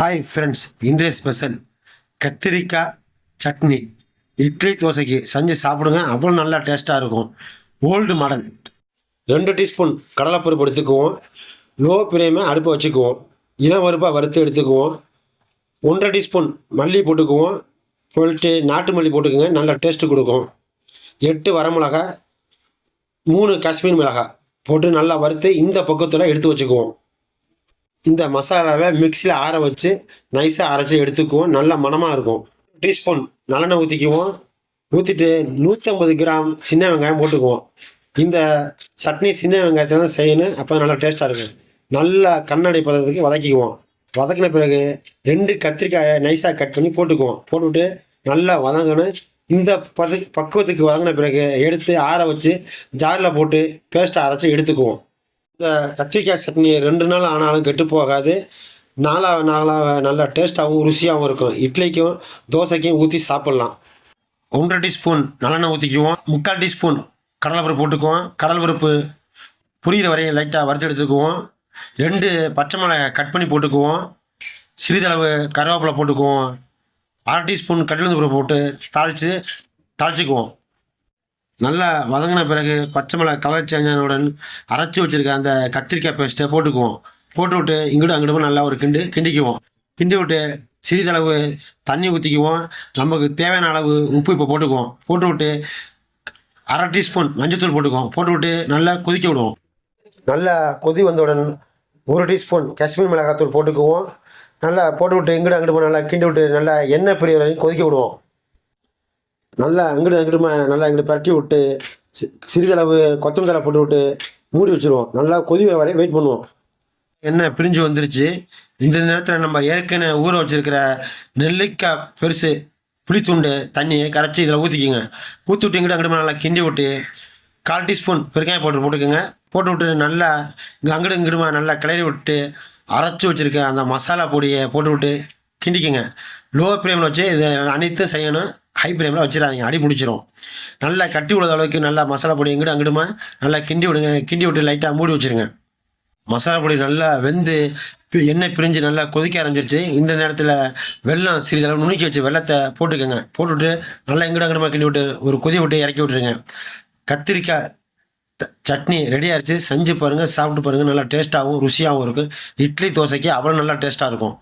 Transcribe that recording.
Hi friends இன்றைய special கத்திரிக்காய் சட்னி. இட்லி தோசைக்கு செஞ்சு சாப்பிடுங்க அவ்வளோ நல்லா டேஸ்ட்டாக இருக்கும். ஓல்டு மாடல் ரெண்டு டீஸ்பூன் கடலைப்பருப்பு எடுத்துக்குவோம். லோ ஃப்ளேமே அடுப்பை வச்சுக்குவோம். இளம் பருப்பாக வறுத்து எடுத்துக்குவோம். ஒன்றரை டீஸ்பூன் மல்லி போட்டுக்குவோம். போட்டு நாட்டு மல்லி போட்டுக்குங்க நல்லா டேஸ்ட்டு கொடுக்கும். எட்டு வரமிளகா மூணு காஷ்மீர் மிளகாய் போட்டு நல்லா வறுத்து இந்த பக்கத்தில் எடுத்து வச்சுக்குவோம். இந்த மசாலாவை மிக்சியில் ஆற வச்சு நைஸாக அரைச்சி எடுத்துக்குவோம். நல்ல மணமாக இருக்கும். டீஸ்பூன் நல்லெண்ணெய் ஊற்றிக்குவோம் ஊற்றிட்டு நூற்றம்பது கிராம் சின்ன வெங்காயம் போட்டுக்குவோம். இந்த சட்னி சின்ன வெங்காயத்தை தான் செய்யணும். அப்போ நல்லா டேஸ்ட்டாக இருக்கும். நல்லா கண்ணாடி பதத்துக்கு வதக்கிக்குவோம். வதக்கின பிறகு ரெண்டு கத்திரிக்காயை நைஸாக கட் பண்ணி போட்டுக்குவோம். போட்டுவிட்டு நல்லா வதங்கணும். இந்த பது பக்குவத்துக்கு வதங்கின பிறகு எடுத்து ஆற வச்சு ஜாரில் போட்டு பேஸ்ட்டை அரைச்சி எடுத்துக்குவோம். இந்த கத்திரிக்காய் சட்னி ரெண்டு நாள் ஆனாலும் கெட்டு போகாது. நாளாக நாளாக நல்லா டேஸ்ட்டாகவும் ருசியாகவும் இருக்கும். இட்லிக்கும் தோசைக்கும் ஊற்றி சாப்பிட்லாம். ஒன்றரை டீஸ்பூன் நல்லெண்ணெய் ஊற்றிக்குவோம் முக்கால் டீஸ்பூன் கடலைப்பருப்பு போட்டுக்குவோம். கடலைப்பருப்பு புரிகிற வரையும் லைட்டாக வறுத்து எடுத்துக்குவோம். ரெண்டு பச்சை மிளகாய் கட் பண்ணி போட்டுக்குவோம். சிறிதளவு கருவேப்பிலை போட்டுக்குவோம். அரை டீஸ்பூன் கடலுந்து பருப்பு போட்டு தாளித்து தாளிச்சுக்குவோம். நல்லா வதங்கின பிறகு பச்சை மிளகாய் கலர் சேஞ்சானுடன் அரைச்சி வச்சிருக்க அந்த கத்திரிக்காய் பேஸ்ட்டை போட்டுக்குவோம். போட்டு விட்டு இங்கிட்டும் அங்கிட்டும் நல்லா ஒரு கிண்டு கிண்டிக்குவோம். கிண்டி விட்டு சிறிதளவு தண்ணி ஊற்றிக்குவோம் நமக்கு தேவையான அளவு உப்பு இப்போ போட்டுக்குவோம். போட்டு விட்டு அரை டீஸ்பூன் மஞ்சத்தூள் போட்டுக்குவோம். போட்டு விட்டு நல்லா கொதிக்க விடுவோம். நல்லா கொதி வந்தவுடன் ஒரு டீஸ்பூன் காஷ்மீர் மிளகாத்தூள் போட்டுக்குவோம். நல்லா போட்டு விட்டு இங்கிட்டு அங்கிட்டு நல்லா கிண்டி விட்டு நல்லா எண்ணெய் பெரிய வரைக்கும் கொதிக்க விடுவோம். நல்லா அங்கிட்டு அங்கிட்டுமா நல்லா அங்கிட்டு பரட்டி விட்டு சி- சிறிதளவு கொத்தமல்லி போட்டு விட்டு மூடி வச்சுருவோம். நல்லா கொதி வரைய வரை வெயிட் பண்ணுவோம். எண்ணெய் பிரிஞ்சு வந்துருச்சு. இந்த நேரத்தில் நம்ம ஏற்கனவே ஊற வச்சுருக்கிற நெல்லிக்காய் பெருசு புளித்துண்டு தண்ணியை கரைச்சி இதில் ஊற்றிக்கிங்க ஊற்றி விட்டு இங்கிட்டு அங்கிட்டு நல்லா கிண்டி விட்டு கால் டீஸ்பூன் பெருங்காயம் போட்டு போட்டுக்கோங்க. போட்டு விட்டு நல்லா இங்கே அங்கிட்டு இங்கிட்டுமா நல்லா கிளறி விட்டு அரைச்சி வச்சுருக்க அந்த மசாலா பொடியை போட்டு விட்டு கிண்டிக்கங்க. லோ ஃப்ளேமில் வச்சு இதை அனைத்தும் செய்யணும். ஹை ஃப்ளேமில் வச்சிடாதீங்க. அடி பிடிச்சிரும். நல்லா கட்டி விடாத அளவுக்கு நல்லா மசாலா பொடி எங்கிட்ட அங்கிடுமா நல்லா கிண்டி விடுங்க. கிண்டி விட்டு லைட்டாக மூடி வச்சுருங்க. மசாலா பொடி நல்லா வெந்து எண்ணெய் பிரிஞ்சு நல்லா கொதிக்க ஆரம்பிச்சிருச்சு. இந்த நேரத்தில் வெல்லம் சிறிதளவு நுணுக்கி வச்சு வெள்ளத்தை போட்டுக்கோங்க. போட்டுவிட்டு நல்லா எங்கிட்ட அங்கிடமா கிண்டி விட்டு ஒரு கொதி விட்டு இறக்கி விட்டுருங்க. கத்திரிக்காய் த- சட்னி ரெடி ஆயிடுச்சு செஞ்சு பாருங்கள் சாப்பிட்டு பாருங்கள் நல்லா டேஸ்ட்டாகவும் ருசியாகவும் இருக்கும் இட்லி தோசைக்கு அவ்வளோ நல்லா டேஸ்ட்டாக இருக்கும்.